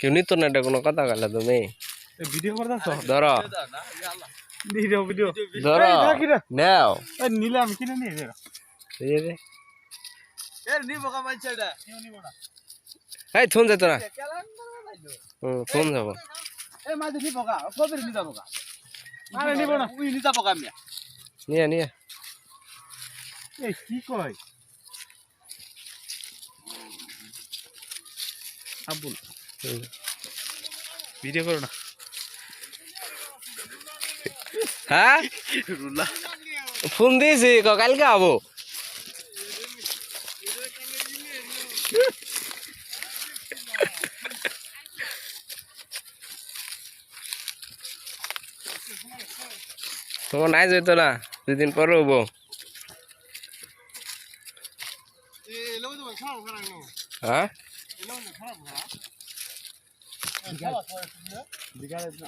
কেউ নিত না এটা কোনো কথা গেলে তুমি? ভিডিও করতেছ? ধরো। ভিডিও ধরো। রে। নাও। এই নিলে আমি কিনে নিয়ে যাই। এই যে। এই থুন যেত না। হুম থুন যাব। আরে নিব না। নিয়ে নিয়ে। এই কি কয়? আবুল। ভিডিও করো না হ্যাঁ ফোন দিয়েছি ক কালকে আবো তোমার নাই যেত না দুদিন পরে হব হ্যাঁ বিকালে আছে।